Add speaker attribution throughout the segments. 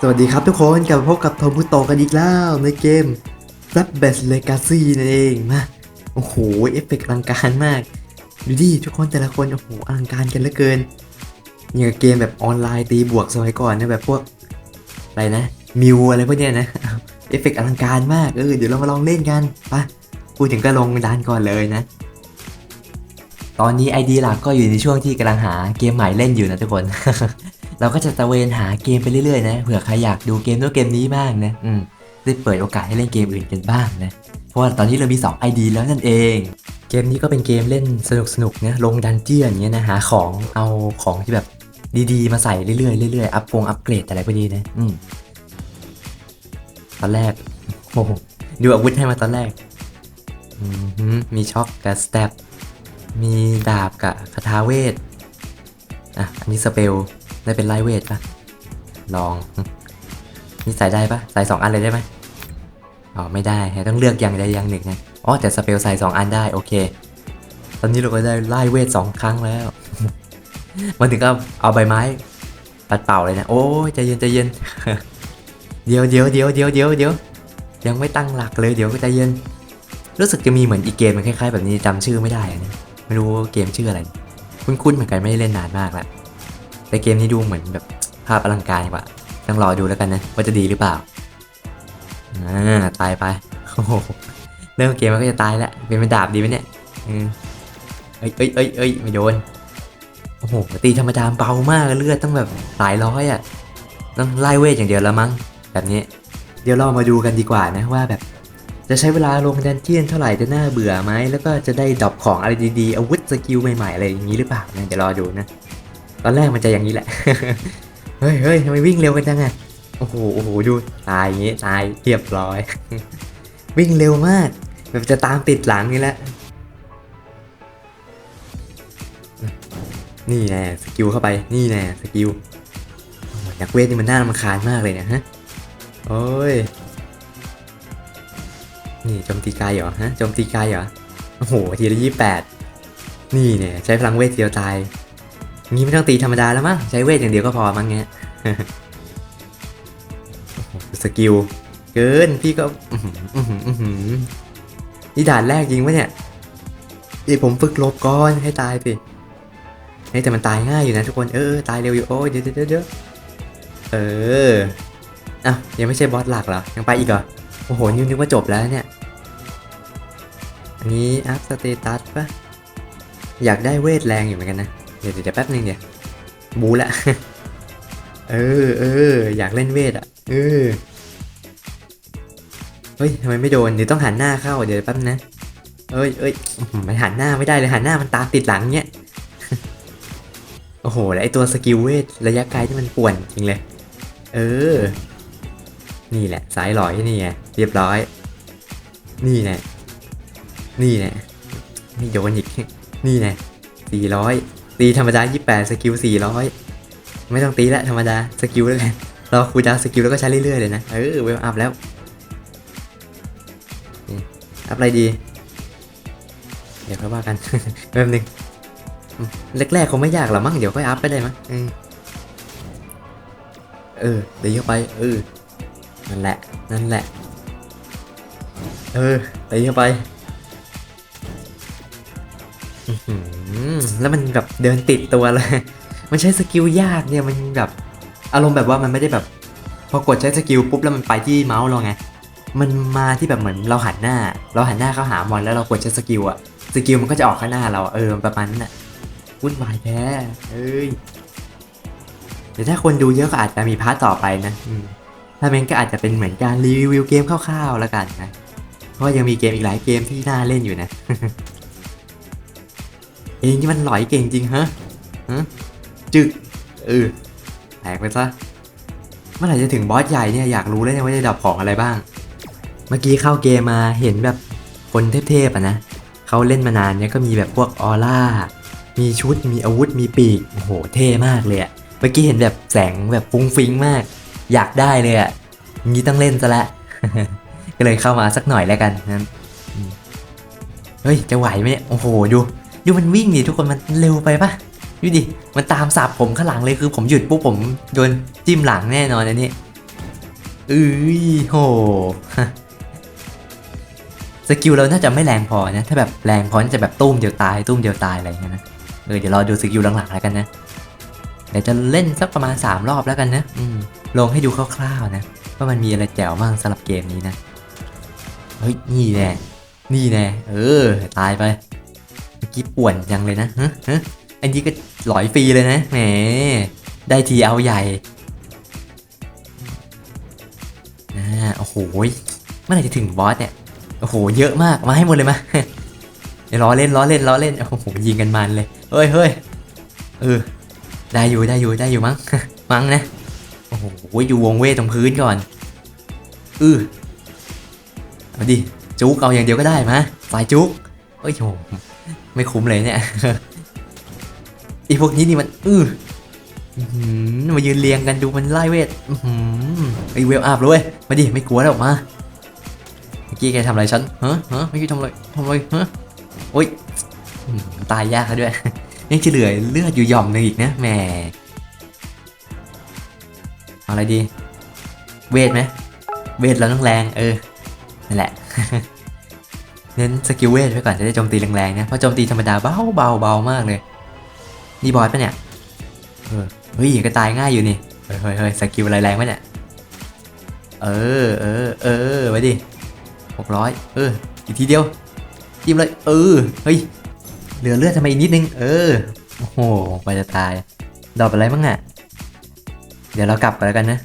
Speaker 1: สวัสดีครับทุกคนกลับมาพบกับโทมุโตกันอีกแล้วในเกม f l a p b a s Legacy นั่นเองมาโอ้โห เอฟเฟกต์อลังการมาก ดูดิทุกคนแต่ละคน โอ้โหอลังการกันเหลือเกินอย่างกับเกมแบบออนไลน์ตีบวกสมัยก่อนนะแบบพวก อะไรนะ มิวอะไรพวกเนี้ยนะ เอฟเฟกต์อลังการมาก เออ เดี๋ยวเรามาลองเล่นกันไปพูดถึงก็ลงดานก่อนเลยนะ ตอนนี้ ID หลักก็อยู่ในช่วงที่กำลังหาเกมใหม่เล่นอยู่นะทุกคน เราก็จะตะเวนหาเกมไปเรื่อยๆนะเผื่อใครอยากดูเกมนู้นเกมนี้บ้างนะอืมได้เปิดโอกาสให้เล่นเกมอื่นกันบ้างนะเพราะว่าตอนนี้เรามี 2 ID แล้วนั่นเอง เกมนี้ก็เป็นเกมเล่นสนุกๆนะลงดันเจียนเงี้ยนะหาของเอาของที่แบบดีๆ มาใส่เรื่อยๆเรื่อยๆอัพปงอัพเกรดอะไรพวกนี้นะอืมตอนแรกโอ้โหดูอาวุธให้มาตอนแรกมีช็อคกับสเตปมีดาบกับคาถาเวทอะอันนี้สเปล ได้เป็นไลเวทปะลองนี่ใส่ได้ปะใส่สองอันเลยได้ไหมอ๋อไม่ได้ต้องเลือกอย่างใดอย่างหนึ่งนะอ๋อแต่สเปลใส่สองอันได้โอเค ตอนนี้เราก็ได้ไล่เวทสองครั้งแล้วมาถึงก็เอาใบไม้ปัดเป่าเลยนะโอ้ยใจเย็นใจเย็นเดี๋ยวเดี๋ยวเดี๋ยวเดี๋ยวเดี๋ยวเดี๋ยวยังไม่ตั้งหลักเลยเดี๋ยวใจเย็น รู้สึกจะมีเหมือนอีกเกมมันคล้ายๆ แบบนี้จำชื่อไม่ได้นะไม่รู้เกมชื่ออะไร คุ้นๆเหมือนกันไม่ได้เล่นนานมากแล้ว แต่เกมนี้ดูเหมือนแบบภาพอลังการกว่า ต้องรอดูแล้วกันนะ ว่าจะดีหรือเปล่า อ่า ตายไปโอ้โหเริ่มเกมมันก็จะตายแล้ว เป็นเป็นดาบดีไหมเนี่ยอืมเอ้ยเอ้ยเอ้ยเอ้ยไม่โดน โอ้โห ตีธรรมดาเบามากเลือดต้องแบบหลายร้อยอะ ต้องไล่เวทอย่างเดียวแล้วมั้ง แบบนี้ เดี๋ยวเรามาดูกันดีกว่านะว่าแบบ จะใช้เวลาลงดันเจียนเท่าไหร่จะน่าเบื่อไหม แล้วก็จะได้ดรอปของอะไรดีๆ อาวุธสกิลใหม่ๆอะไรอย่างนี้หรือเปล่านะเดี๋ยวรอดูนะ ตอนแรกมันจะอย่างนี้แหละ เฮ้ยเฮ้ยทำไมวิ่งเร็วกันจังอะโอ้โหโอ้โหดูตายอย่างงี้ตายเรียบร้อย วิ่งเร็วมากแบบจะตามติดหลังนี่แหละ นี่แน่สกิลเข้าไป นี่แน่สกิลอ้โหนักเวทนี่มันน่ารำคาญมากเลยเนะฮะ โอ้ย นี่โจมตีไกลเหรอฮะโจมตีไกลเหรอ โอ้โห ทีละยี่แปด นี่เนี่ยใช้พลังเวทเดียวตาย งี้ไม่ต้องตีธรรมดาแล้วมั้งใช้เวทอย่างเดียวก็พอมั้งเงี้ยสกิลเกินพี่ก็นี่ด่านแรกจริงปะเนี่ยเดี๋ยวผมฝึกลบก่อนให้ตายสิเฮ้แต่มันตายง่ายอยู่นะทุกคนเออตายเร็วอยู่โอ้ยเดี๋ยวเดี๋ยวเดี๋ยวเอออะยังไม่ใช่บอสหลักเหรอยังไปอีกเหรอโอ้โหนึกว่าจบแล้วเนี่ยอันนี้อัพสเตตัสปะอยากได้เวทแรงอยู่เหมือนกันนะ เดี๋ยวเดี๋ยวแป๊บนึงเดี๋ยวบูละ เออเอออยากเล่นเวทอะ เออ เฮ้ยทำไมไม่โดน เดี๋ยวต้องหันหน้าเข้า เดี๋ยวแป๊บนะ เอ้ยเอ้ยอื้อหือมันหันหน้าไม่ได้เลยหันหน้ามันตามติดหลังเนี้ย โอ้โหแล้วไอตัวสกิลเวทระยะไกลที่มันป่วนจริงเลย เออ นี่แหละสายหลอยนี่ไงเรียบร้อย นี่แหละนี่แหละไม่โดนอีก นี่แหละสี่ร้อย ตีธรรมดายี่แปดสกิลสี่ร้อยไม่ต้องตีละธรรมดา สกิลแล้วกันเราคูดาวสกิลแล้วก็ใช้เรื่อยๆเลยนะ เออเวลอัพแล้ว อัพอะไรดี เดี๋ยวค่อยว่ากันแป๊บนึงแรกๆคงไม่ยากหรอกมั้ง เดี๋ยวค่อยอัพก็ได้มั้งเออ เดี๋ยวเข้าไป เออ นั่นแหละ นั่นแหละ เออ เดี๋ยวเข้าไป แล้วมันแบบเดินติดตัวเลย มันใช้สกิลยากเนี่ยมันแบบอารมณ์แบบว่ามันไม่ได้แบบ พอกดใช้สกิลปุ๊บแล้วมันไปที่เมาส์เราไง มันมาที่แบบเหมือนเราหันหน้า เราหันหน้าเข้าหามอนแล้วเรากดใช้สกิลอะสกิลมันก็จะออกข้างหน้าเราเออประมาณนั้นอะวุ่นวายแท้เอ้ยแต่ถ้าคนดูเยอะก็อาจจะมีพาร์ทต่อไปนะถ้าเมนก็อาจจะเป็นเหมือนการรีวิวเกมคร่าวๆแล้วกันนะ เพราะยังมีเกมอีกหลายเกมที่น่าเล่นอยู่นะ เองที่มันหลอยเก่งจริงฮะฮะจึกเออแตกไปซะ เมื่อไหร่จะถึงบอสใหญ่เนี่ยอยากรู้เลยเนี่ยว่าจะดับของอะไรบ้าง เมื่อกี้เข้าเกมมาเห็นแบบคนเทพๆอะนะเขาเล่นมานานเนี่ยก็มีแบบพวกออร่า มีชุด มีอาวุธ มีปีก โอ้โห เท่มากเลยอะเมื่อกี้เห็นแบบแสงแบบฟุ้งฟิ้งมาก อยากได้เลยอะงี้ต้องเล่นซะละ ก็เลยเข้ามาสักหน่อยแล้วกันนะอืมเฮ้ย จะไหวไหมเนี่ย โอ้โห ดู ดูมันวิ่งดิทุกคนมันเร็วไปปะดูดิ มันตามสับผมข้างหลังเลยคือผมหยุดปุ๊บผมโดนจิ้มหลังแน่นอนอันนี้เอ้ยโหสกิลเราน่าจะไม่แรงพอนะ ถ้าแบบแรงพอจะแบบตุ้มเดียวตายตุ้มเดียวตายอะไรอย่างเงี้ยนะ เออเดี๋ยวรอดูสกิลหลังๆแล้วกันนะ เดี๋ยวจะเล่นสักประมาณ 3 รอบแล้วกันนะ อืม ลงให้ดูคร่าวๆนะ ว่ามันมีอะไรแจ๋วบ้างสำหรับเกมนี้นะ เฮ้ย นี่แน่ นี่แน่ เออ ตายไป กี้ป่วนยังเลยนะฮะฮะอันนี้ก็หลอยฟรีเลยนะแหมได้ทีเอาใหญ่อ่าโอ้โหเมื่อไหร่จะถึงบอสเนี่ยโอ้โหเยอะมากมาให้หมดเลยมาเดี๋ยวล้อเล่นล้อเล่นล้อเล่นโอ้โหยิงกันมันเลยเฮ้ยเฮ้ยเออได้อยู่ได้อยู่ได้อยู่มั้งมั้งนะโอ้โหอยู่วงเวทตรงพื้นก่อนเออเอาดิจุกเอาอย่างเดียวก็ได้มาสายจุกเอ้ยโห ไม่คุ้มเลยเนี่ยอีพวกนี้นี่มัน อื้อมายืนเรียงกันดูมันไล่เวทอือหือไอเวลอัพเลยมาดิไม่กลัวแล้วออกมาเมื่อกี้แกทำอะไรฉันฮะฮะเมื่อกี้ทำอะไรทำอะไรฮะโอ๊ยตายยากแล้วด้วยยังจะเหลือเลือดอยู่หย่อมหนึงอีกนะแหมเอาอะไรดี เวทไหมเวทเราต้องแรง เออนั่นแหละ เน้นสกิลเวทไว้ก่อนจะได้โจมตีแรงๆนะเพราะโจมตีธรรมดาเบาเบาเบามากเลย นี่บอสปะเนี่ยเฮ้ยก็ตายง่ายอยู่นี่ เฮ้ยเฮ้ยเฮ้ยสกิลอะไรแรงปะเนี่ย เออเออเออไปดิหกร้อยเออ อีกทีเดียวจิ้มเลย เออ เฮ้ย เหลือเลือดทำไมอีกนิดนึง เออ โอ้โหไปจะตาย ดอกอะไรบ้างอะเดี๋ยวเรากลับกันแล้วกันนะ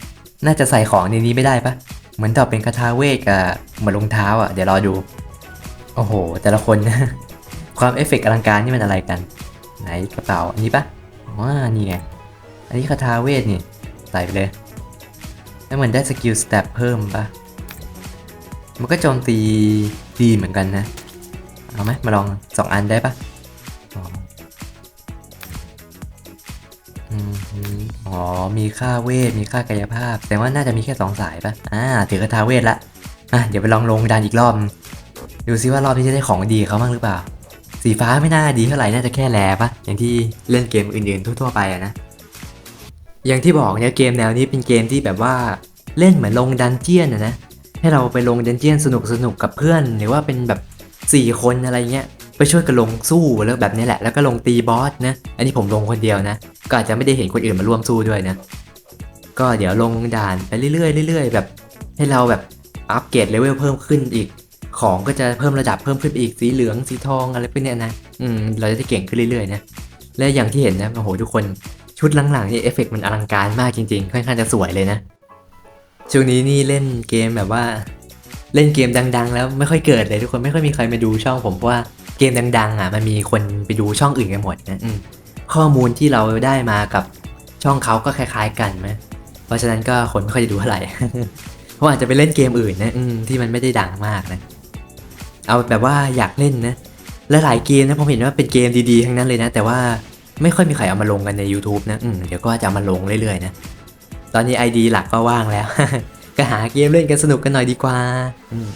Speaker 1: น่าจะใส่ของในนี้ไม่ได้ปะเหมือนดอกเป็นคาถาเวทกับเหมือนรองเท้าอะ เดี๋ยวรอดู โอ้โห แต่ละคนนะความเอฟเฟกต์อลังการนี่มันอะไรกัน ไหนกระเป๋า อันนี้ปะว้านี่ไง อันนี้คาถาเวทนี่ใส่ไปเลย แล้วเหมือนได้สกิลสเตปเพิ่มปะมันก็โจมตีดีเหมือนกันนะ เอาไหมมาลองสองอันได้ปะอ๋อมอ๋อ มีค่าเวท มีค่ากายภาพ แต่ว่าน่าจะมีแค่สองสายปะอ่า ถือคาถาเวทละ อะ เดี๋ยวไปลองลงดันอีกรอบ ดูซิว่ารอบนี้จะได้ของดีเขาบ้างหรือเปล่า สีฟ้าไม่น่าดีเท่าไหร่น่าจะแค่แลปะอย่างที่เล่นเกมอื่นๆทั่วๆไปอะนะอย่างที่บอกเนี่ยเกมแนวนี้เป็นเกมที่แบบว่าเล่นเหมือนลงดันเจียนอะนะ ให้เราไปลงดันเจียนสนุกสนุกๆกับเพื่อน หรือว่าเป็นแบบ 4 คนอะไรเงี้ยไปช่วยกันลงสู้แล้วแบบนี้แหละ แล้วก็ลงตีบอสนะ อันนี้ผมลงคนเดียวนะ ก็อาจจะไม่ได้เห็นคนอื่นมาร่วมสู้ด้วยนะ ก็เดี๋ยวลงด่านไปเรื่อยๆเรื่อยๆแบบ ให้เราแบบอัปเกรดเลเวลเพิ่มขึ้นอีก ของก็จะเพิ่มระดับเพิ่มขึ้นไปอีกสีเหลืองสีทองอะไรพวกเนี้ยนะอืมเราจะได้เก่งขึ้นเรื่อยๆนะและอย่างที่เห็นนะโอ้โหทุกคนชุดหลังๆนี่เอฟเฟกต์มันอลังการมากจริงๆ ค่อนข้างจะสวยเลยนะช่วงนี้นี่เล่นเกมแบบว่า เล่นเกมดัง ๆ แล้วไม่ค่อยเกิดเลยทุกคนไม่ค่อยมีใครมาดูช่องผมเพราะว่าเกมดังๆอะมันมีคนไปดูช่องอื่นกันหมดนะอืข้อมูลที่เราได้มากับช่องเขาก็คล้าย ๆ กันไหมเพราะฉะนั้นก็คนไม่ค่อยจะดูเท่าไหร่เพราะอาจจะไปเล่นเกมอื่นนะอืที่มันไม่ได้ดังมากนะ เอาแบบว่าอยากเล่นนะและหลายเกมนะผมเห็นว่าเป็นเกมดีๆทั้งนั้นเลยนะ แต่ว่าไม่ค่อยมีใครเอามาลงกันใน YouTube นะอืมเดี๋ยวก็จะเอามาลงเรื่อยๆนะตอนนี้ ID หลักก็ว่างแล้ว ก็หาเกมเล่นกันสนุกกันหน่อยดีกว่าอืม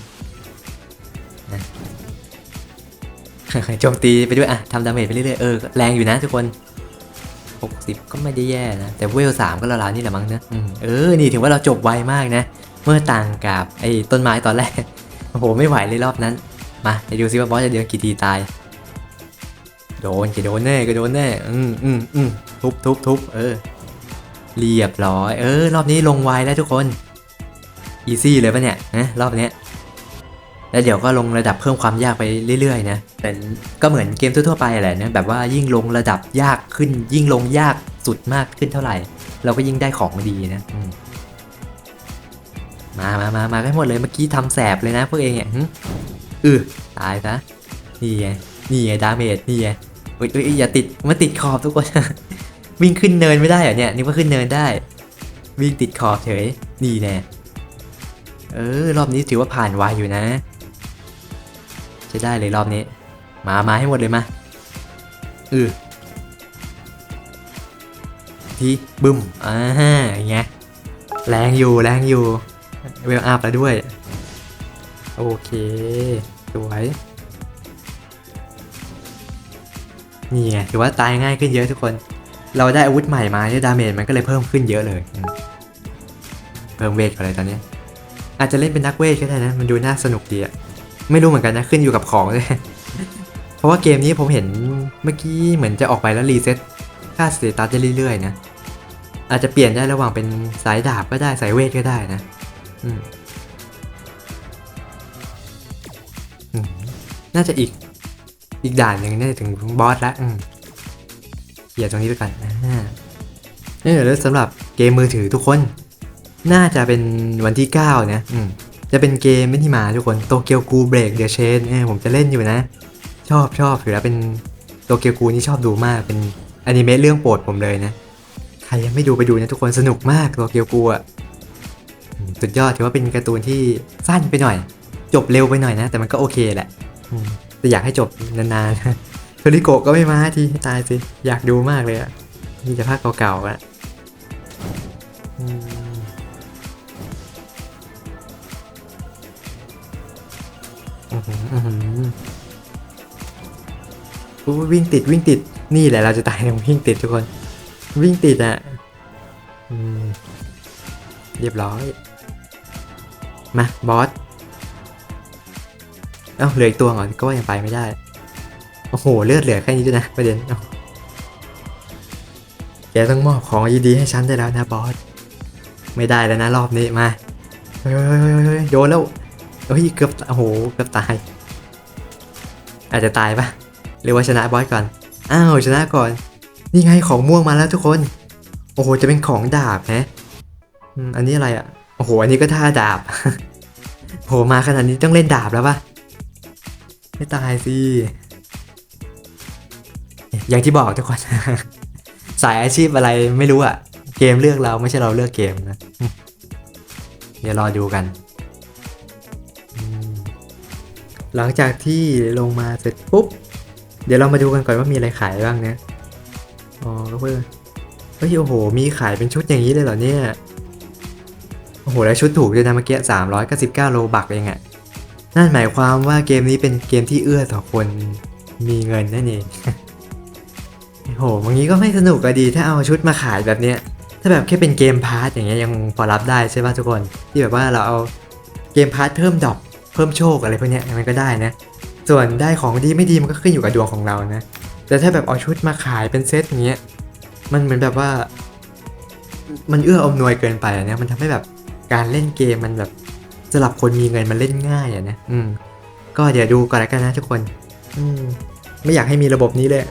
Speaker 1: โจมตีไปด้วยอะทำดาเมจไปเรื่อยๆเออแรงอยู่นะทุกคน 60 ก็ไม่ได้แย่นะ แต่เวลสามก็ราวๆนี่แหละมั้งนะอเออ นี่ถือว่าเราจบไวมากนะ เมื่อต่างกับไอ้ต้นไม้ตอนแรก โอ้โห ไม่ไหวเลยรอบนั้น มาเดี๋ยวดูซิว่าบอสจะเดินกี่ทีตาย โดนกี่โดนแน่ก็โดนแน่ อืมอืมอืมทุบทุบทุบเออ เรียบร้อย เออ รอบนี้ลงไวแล้วทุกคน อีซี่เลยปะเนี่ยนะรอบเนี้ยแล้วเดี๋ยวก็ลงระดับเพิ่มความยากไปเรื่อยๆนะแต่ก็เหมือนเกมทั่วๆไปแหละนะแบบว่ายิ่งลงระดับยากขึ้น ยิ่งลงยากสุดมากขึ้นเท่าไหร่ เราก็ยิ่งได้ของดีนะมามามามากันหมดเลยเมื่อกี้ทำแสบเลยนะพวกเองเนี่ย อือตายซะนี่ไงนี่ไงดาเมจนี่ไงเอ้ยอ้ยเอ้ยอย่าติดมาติดขอบทุกคนวิ่งขึ้นเนินไม่ได้เหรอเนี่ยนึกว่าขึ้นเนินได้ วิ่งติดขอบเฉยนี่แน่เออรอบนี้ถือว่าผ่านไวอยู่นะใช้ได้เลยรอบนี้ มามาให้หมดเลยมาอือทีบึ้มอ่าอย่างเงี้ยแรงอยู่แรงอยู่เวลอัพแล้วด้วย โอเค วย นี่ไงถือว่าตายง่ายขึ้นเยอะทุกคน เราได้อาวุธใหม่มาเนี่ยดาเมจมันก็เลยเพิ่มขึ้นเยอะเลย เพิ่มเวทกันเลยตอนนี้ อาจจะเล่นเป็นนักเวทก็ได้นะ มันดูน่าสนุกดีอะไม่รู้เหมือนกันนะ ขึ้นอยู่กับของเลยเพราะว่าเกมนี้ผมเห็นเมื่อกี้เหมือนจะออกไปแล้วรีเซ็ตค่าสเตตัสได้เรื่อยๆนะ อาจจะเปลี่ยนได้ระหว่างเป็นสายดาบก็ได้สายเวทก็ได้นะ อืม น่าจะอีก อีกด่านหนึ่งน่าจะถึงบอสแล้วเคลียร์ตรงนี้ไปก่อนอ่านี่แล้วสำหรับเกมมือถือทุกคน น่าจะเป็นวันที่ 9 นะอืมจะเป็นเกมไม่ที่มาทุกคนโตเกียวกูเบรกเดอะเชนผมจะเล่นอยู่นะ ชอบชอบถือแล้วเป็นโตเกียวกูนี่ชอบดูมากเป็นอนิเมะเรื่องโปรดผมเลยนะ ใครยังไม่ดูไปดูนะทุกคนสนุกมากโตเกียวกูอะสุดยอดถือว่าเป็นการ์ตูนที่สั้นไปหน่อย จบเร็วไปหน่อยนะ แต่มันก็โอเคแหละ แต่อยากให้จบนานๆโทริโกะก็ไม่มาทีให้ตายสิ อยากดูมากเลยอะมีแต่ภาคเก่าๆอะอืมอื้อหืออื้อหืออุ๊ยวิ่งติดวิ่งติดนี่แหละเราจะตายตรงวิ่งติดทุกคน วิ่งติดอะอเรียบร้อย มาบอส เอ้าเหลืออีกตัวเหรอก็ว่ายังไปไม่ได้ โอ้โห เลือดเหลือแค่นี้ด้วยนะประเด็นแกต้องมอบของดีๆให้ฉันได้แล้วนะบอส ไม่ได้แล้วนะรอบนี้มา เฮ้ยโยนแล้วเฮ้ยเกือบโอ้โหเกือบตาย อาจจะตายปะหรือว่าชนะบอสก่อน อ้าวชนะก่อน นี่ไงของม่วงมาแล้วทุกคน โอ้โหจะเป็นของดาบนะอันนี้อะไรอะ โอ้โหอันนี้ก็ท่าดาบโหมาขนาดนี้ต้องเล่นดาบแล้วปะ ไม่ตายสิ อย่างที่บอกทุกคน สายอาชีพอะไรไม่รู้อะเกมเลือกเราไม่ใช่เราเลือกเกมนะ เดี๋ยวรอดูกัน หลังจากที่ลงมาเสร็จปุ๊บ เดี๋ยวเรามาดูกันก่อนว่ามีอะไรขายบ้างนะอ๋อก็เพื่อเฮ้ยโอ้โห มีขายเป็นชุดอย่างนี้เลยเหรอเนี่ย โอ้โห แล้วชุดถูกด้วยนะเมื่อกี้สามร้อยเก้าสิบเก้าโลบักเองอะ นั่นหมายความว่าเกมนี้เป็นเกมที่เอื้อต่อคนมีเงินนั่นเองโอ้โหอย่างนี้ก็ไม่สนุกก็ดีถ้าเอาชุดมาขายแบบเนี้ย ถ้าแบบแค่เป็นเกมพาร์ทอย่างเงี้ยยังพอรับได้ใช่ป่ะทุกคน ที่แบบว่าเราเอาเกมพาร์ทเพิ่มดอกเพิ่มโชคอะไรพวกเนี้ยมันก็ได้นะ ส่วนได้ของดีไม่ดีมันก็ขึ้นอยู่กับดวงของเรานะ แต่ถ้าแบบเอาชุดมาขายเป็นเซตอย่างเงี้ย มันเหมือนแบบว่า มันเอื้ออำนวยเกินไปอะเนี่ยมันทำให้แบบการเล่นเกมมันแบบ สำหรับคนมีเงินมันเล่นง่ายอะนะอืม ก็เดี๋ยวดูก่อนแล้วกันนะทุกคน อืม ไม่อยากให้มีระบบนี้เลย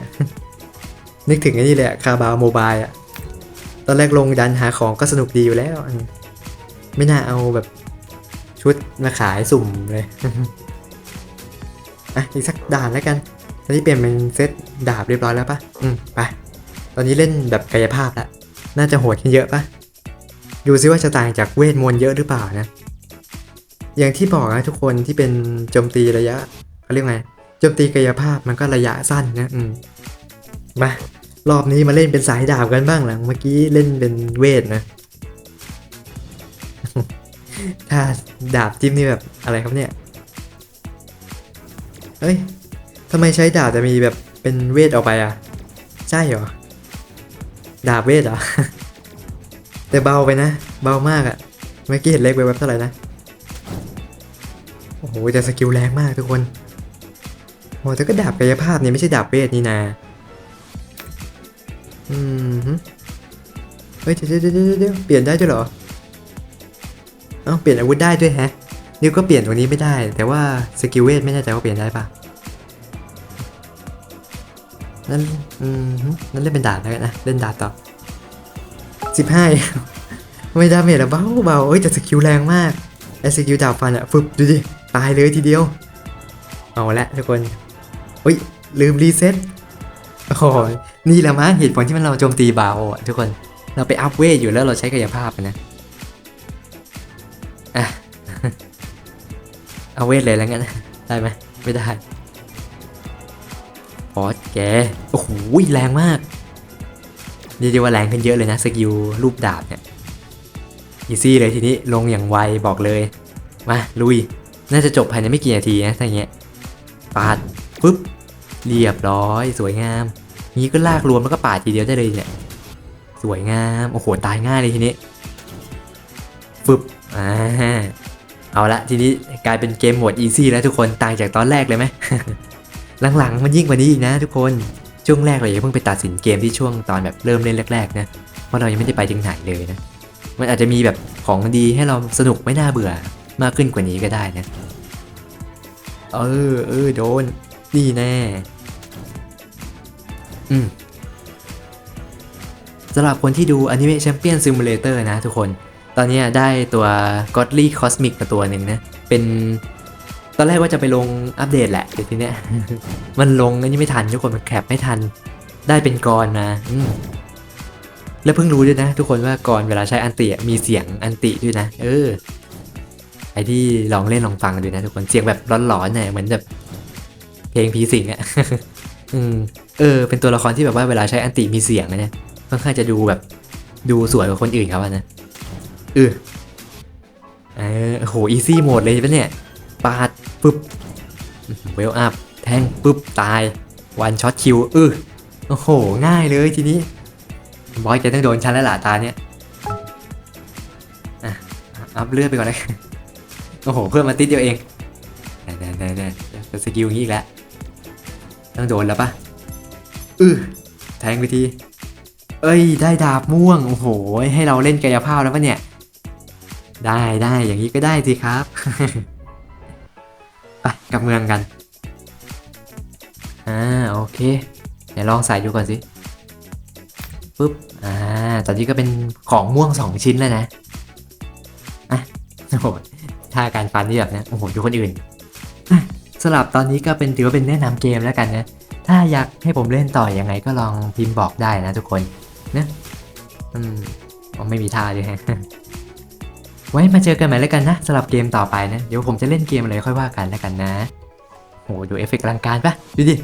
Speaker 1: นึกถึงไอ้นี่แหละคาบาวโมบายอะตอนแรกลงดันหาของก็สนุกดีอยู่แล้วอืมไม่น่าเอาแบบชุดมาขายสุ่มเลยอะอีกสักด่านแล้วกันตอนนี้เปลี่ยนเป็นเซตดาบเรียบร้อยแล้วปะอืมไปตอนนี้เล่นแบบกายภาพละน่าจะโหดขึ้นเยอะปะดูซิว่าจะต่างจากเวทมนต์เยอะหรือเปล่านะ อย่างที่บอกนะทุกคนที่เป็นโจมตีระยะเขาเรียกไงโจมตีกายภาพมันก็ระยะสั้นนะอืมมารอบนี้มาเล่นเป็นสายดาบกันบ้างหลังเมื่อกี้เล่นเป็นเวทนะ ถ้าดาบจิ้มนี่แบบอะไรครับเนี่ยเฮ้ยทำไมใช้ดาบจะมีแบบเป็นเวทออกไปอะ ใช่เหรอ ดาบเวทเหรอ แต่เบาไปนะ เบามากอะ่ะ เมื่อกี้เห็นเล็กไปแวบเท่าไหร่นะ โอ้โหแต่สกิลแรงมากทุกคนโอ้แต่ก็ดาบกายภาพนี่ไม่ใช่ดาบเวทนี่นาอืมฮึเฮ้ยเดี๋ยวเดี๋ยวเดี๋ยวเดี๋ยวเปลี่ยนได้ด้วยเหรอเอ้าเปลี่ยนอาวุธได้ด้วยแฮะนิวก็เปลี่ยนตรงนี้ไม่ได้ แต่ว่าสกิลเวทไม่แน่ใจว่าเปลี่ยนได้ปะนั่นอืมฮึนั่นเล่นเป็นดาบแล้วกันนะเล่นดาบต่อสิบห้าไม่ดาเมจอะเบาเบาเอ้ยแต่สกิลแรงมากไอสกิลดาบฟันอะฟึบดูดิ ตายเลยทีเดียว เอาละทุกคนอุ้ยลืมรีเซ็ตโอ้ยนี่แหละมั้งเหตุผลที่มันเราโจมตีเบาอะทุกคนเราไปอัพเวทอยู่แล้วเราใช้กายภาพนะอะเอาเวทเลยแล้วกันได้ไหมไม่ได้พอสแกโอ้โหแรงมากเรียกว่าแรงขึ้นเยอะเลยนะสกิลรูปดาบเนี่ยอีซี่เลยทีนี้ลงอย่างไวบอกเลย มาลุย น่าจะจบภายในไม่กี่นาทีนะถ้าอย่างเงี้ยปาดปุ๊บเรียบร้อย สวยงามงี้ก็ลากรวมแล้วก็ปาดทีเดียวได้เลยเนี่ย สวยงาม โอ้โห ตายง่ายเลยทีนี้ฟึบอ่าเอาละทีนี้กลายเป็นเกมโหมดอีซี่แล้วทุกคนต่างจากตอนแรกเลยไหมหลังๆมันยิ่งกว่านี้อีกนะ ทุกคนช่วงแรกเราอย่าเพิ่งไปตัดสินเกมที่ช่วงตอนแบบเริ่มเล่นแรกๆนะเพราะเรายังไม่ได้ไปถึงไหนเลยนะ มันอาจจะมีแบบของดีให้เราสนุกไม่น่าเบื่อ มากขึ้นกว่านี้ก็ได้นะ เออ เออ โดน นี่แน่ อืมสำหรับคนที่ดูอนิเมะแชมเปี้ยนซิมูเลเตอร์นะทุกคน ตอนนี้ได้ตัว Godly Cosmic มาตัวหนึ่งนะ เป็น ตอนแรกว่าจะไปลงอัปเดตแหละแต่ทีเนี้ย มันลงอันนี้ไม่ทันทุกคนมันแคปไม่ทัน ได้เป็นกรมาแล้วเพิ่งรู้ด้วยนะ ทุกคนว่ากรเวลาใช้อันติมีเสียงอันติด้วยนะ เออ ไอที่ลองเล่นลองฟังดูนะทุกคนเสียงแบบร้อนๆเนี่ยเหมือนแบบเพลงผีสิงอะอืมเออ เป็นตัวละครที่แบบว่าเวลาใช้อันติมีเสียงอะเนี่ยค่อนข้างจะดูแบบดูสวยกว่าคนอื่นเขาอะนะเออเออโอ้โหอีซี่โหมดเลยปะเนี่ยปาดปุ๊บเวลอัพแทงปุ๊บตายวันช็อตคิวเออโอ้โห ง่ายเลยทีนี้ บอยจะต้องโดนชั้นแล้วล่ะตาเนี้ยอะอัพเลือดไปก่อนเลย โอ้โห เพื่อนมาติดเดียวเองแน่แน่แน่จะสกิลอย่างนี้อีกแล้วต้องโดนแล้วปะอือแทงไปที เอ้ย ได้ดาบม่วง โอ้โห ให้เราเล่นกายภาพแล้วปะเนี่ย ได้ได้อย่างนี้ก็ได้สิครับ ไปกลับเมืองกัน อ่า โอเค เดี๋ยวลองใส่ดูก่อนสิปุ๊บ อ่า ตอนนี้ก็เป็นของม่วงสองชิ้นแล้วนะ อะโอ้โห ท่าการฟันที่แบบนะโอ้โหดูคนอื่นสลับตอนนี้ก็เป็นถือว่าเป็นแนะนำเกมแล้วกันนะ ถ้าอยากให้ผมเล่นต่ออยังไงก็ลองพิมพ์บอกได้นะทุกคนนะอืมอ๋อไม่มีท่าด้วยฮะไว้มาเจอกันใหม่แล้วกันนะสำหรับเกมต่อไปนะ เดี๋ยวผมจะเล่นเกมอะไรค่อยว่ากันแล้วกันนะโหดูเอฟเฟกต์ลังการปะดูดิ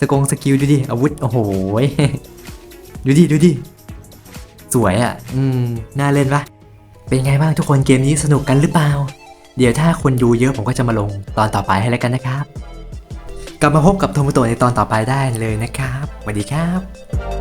Speaker 1: สกงสกิลดูดิอาวุธโอ้โหดูดิดูดิสวยอะ อืม น่าเล่นปะเป็นไงบ้างทุกคนเกมนี้สนุกกันหรือเปล่า เดี๋ยวถ้าคนดูเยอะผมก็จะมาลงตอนต่อไปให้แล้วกันนะครับ กลับมาพบกับโทโมโตะในตอนต่อไปได้เลยนะครับสวัสดีครับ